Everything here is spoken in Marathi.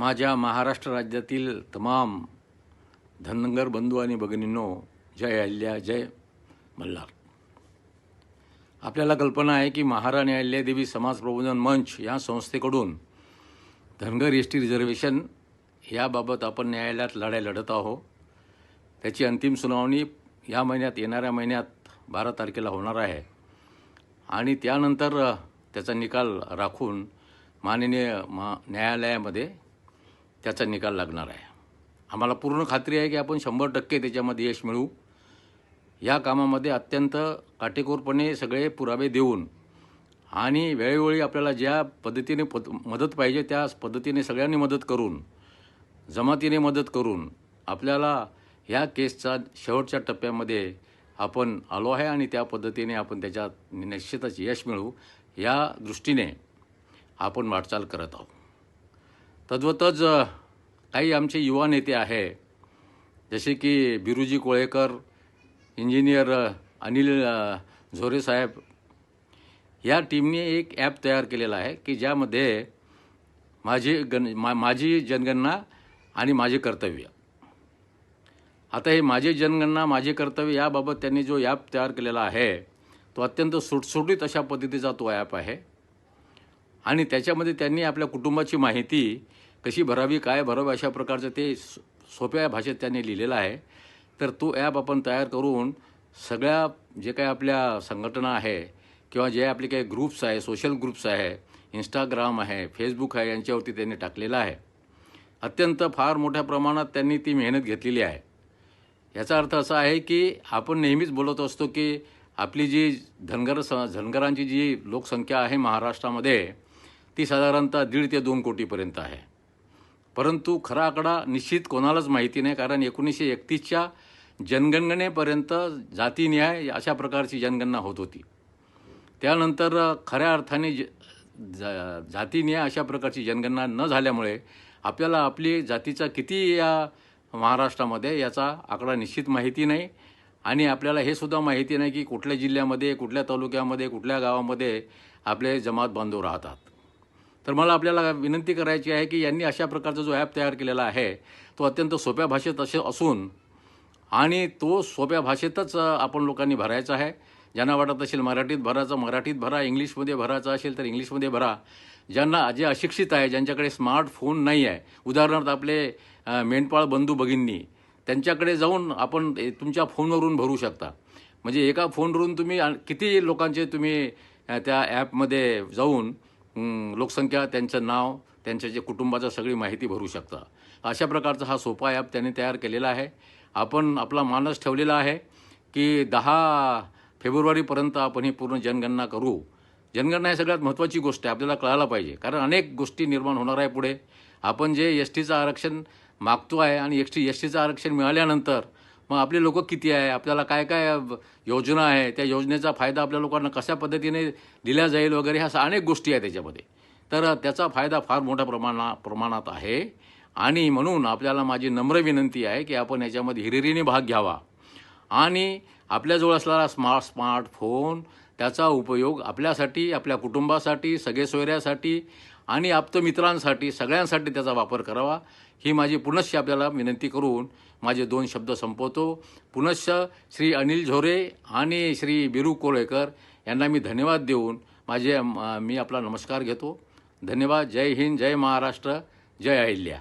माझ्या महाराष्ट्र राज्यातील तमाम धनगर बंधू आणि भगिनींनो जय अहिल्या जय मल्हार. आपल्याला कल्पना आहे की महाराणी अहिल्यादेवी समाज प्रबोधन मंच या संस्थेकडून धनगर एस टी रिझर्वेशन याबाबत आपण न्यायालयात लढाई लढत आहो त्याची अंतिम सुनावणी या महिन्यात येणाऱ्या महिन्यात बारा तारखेला होणार आहे. आणि त्यानंतर त्याचा निकाल राखून माननीय मा न्यायालयामध्ये त्याचा निकाल लागणार आहे. आम्हाला पूर्ण खात्री आहे की आपण शंभर टक्के त्याच्यामध्ये यश मिळवू. या कामामध्ये अत्यंत काटेकोरपणे सगळे पुरावे देऊन आणि वेळोवेळी आपल्याला ज्या पद्धतीने पद मदत पाहिजे त्या पद्धतीने सगळ्यांनी मदत करून जमातीने मदत करून आपल्याला ह्या केसचा शेवटच्या टप्प्यामध्ये आपण आलो आहे आणि त्या पद्धतीने आपण त्याच्यात निश्चितच यश मिळवू. या दृष्टीने आपण वाटचाल करत आहोत. तद्वतच काही आमचे युवा नेते आहे. जसे की बिरुजी कोळेकर इंजिनियर अनिल झोरे साहेब. या टीमने एक ॲप तयार केलेला आहे की ज्यामध्ये माझी गण मा माझी जनगणना आणि माझे कर्तव्य. आता हे माझे जनगणना माझे कर्तव्य याबाबत त्यांनी जो ॲप तयार केलेला आहे तो अत्यंत सुटसुटीत अशा पद्धतीचा तो ॲप आहे. आणि त्याच्यामध्ये त्यांनी आपल्या कुटुंबाची माहिती कशी भरावी काय भरावी अशा प्रकारचं ते सोप्या भाषेत त्यांनी लिहिलेलं आहे. तर तो ॲप आपण तयार करून सगळ्या जे काही आपल्या संघटना आहे किंवा जे आपले काही ग्रुप्स आहे सोशल ग्रुप्स आहे इंस्टाग्राम आहे फेसबुक आहे यांच्यावरती त्यांनी टाकलेलं आहे. अत्यंत फार मोठ्या प्रमाणात त्यांनी ती मेहनत घेतलेली आहे. याचा अर्थ असा आहे की आपण नेहमीच बोलत असतो की आपली जी धनगर स धनगरांची जी लोकसंख्या आहे महाराष्ट्रामध्ये ती साधारणतः दीड ते दोन कोटीपर्यंत आहे. परंतु खरा आकडा निश्चित कोणालाच माहिती नाही कारण एकोणीसशे एकतीसच्या जनगणनेपर्यंत जातीन्याय अशा प्रकारची जनगणना होत होती. त्यानंतर खऱ्या अर्थाने ज जा जातीन्याय अशा प्रकारची जनगणना न झाल्यामुळे आपल्याला आपली जातीचा किती या महाराष्ट्रामध्ये याचा आकडा निश्चित माहिती नाही आणि आपल्याला हे सुद्धा माहिती नाही की कुठल्या जिल्ह्यामध्ये कुठल्या तालुक्यामध्ये कुठल्या गावामध्ये आपले जमात बांधव राहतात. तर मला आपल्याला विनंती करायची आहे की यांनी अशा प्रकारचा जो ॲप तयार केलेला आहे तो अत्यंत सोप्या भाषेत असे असून आणि तो सोप्या भाषेतच आपण लोकांनी भरायचा आहे. ज्यांना वाटत असेल मराठीत भरायचा मराठीत भरा इंग्लिशमध्ये भरायचा असेल तर इंग्लिशमध्ये भरा. ज्यांना जे अशिक्षित आहे ज्यांच्याकडे स्मार्टफोन नाही आहे उदाहरणार्थ आपले मेंढपाळ बंधू भगिनी त्यांच्याकडे जाऊन आपण तुमच्या फोनवरून भरू शकता. म्हणजे एका फोनवरून तुम्ही किती लोकांचे तुम्ही त्या ॲपमध्ये जाऊन लोकसंख्या त्यांचं नाव त्यांच्या जे कुटुंबाचं सगळी माहिती भरू शकता. अशा प्रकारचा हा सोपा ॲप त्यांनी तयार केलेला आहे. आपण आपला मानस ठेवलेला आहे की दहा फेब्रुवारीपर्यंत आपण ही पूर्ण जनगणना करू. जनगणना ही सगळ्यात महत्त्वाची गोष्ट आहे आपल्याला कळायला पाहिजे. कारण अनेक गोष्टी निर्माण होणार आहे पुढे. आपण जे एस टीचं आरक्षण मागतो आहे आणि एस टी एस टीचं आरक्षण मिळाल्यानंतर मग आपले लोक किती आहे? आपल्याला काय काय योजना आहे? त्या योजनेचा फायदा आपल्या लोकांना कशा पद्धतीने दिला जाईल वगैरे ह्या अशा अनेक गोष्टी आहेत त्याच्यामध्ये. तर त्याचा फायदा फार मोठ्या प्रमाणा प्रमाणात आहे. आणि म्हणून आपल्याला माझी नम्र विनंती आहे की आपण याच्यामध्ये हिरिरीने भाग घ्यावा. आणि आपल्याजवळ असलेला स्मार्ट स्मार्टफोन त्याचा उपयोग आपल्यासाठी आपल्या कुटुंबासाठी सगळे सोयऱ्यासाठी आणि आप्तमित्रांसाठी सगळ्यांसाठी त्याचा वापर करावा. ही माझी पुनश्च आपल्याला विनंती करून माझे दोन शब्द संपवतो. पुनश्च श्री अनिल झोरे आणि श्री बिरू कोळेकर यांना मी धन्यवाद देऊन माझे मी आपला नमस्कार घेतो. धन्यवाद. जय हिंद जय महाराष्ट्र जय अहिल्या.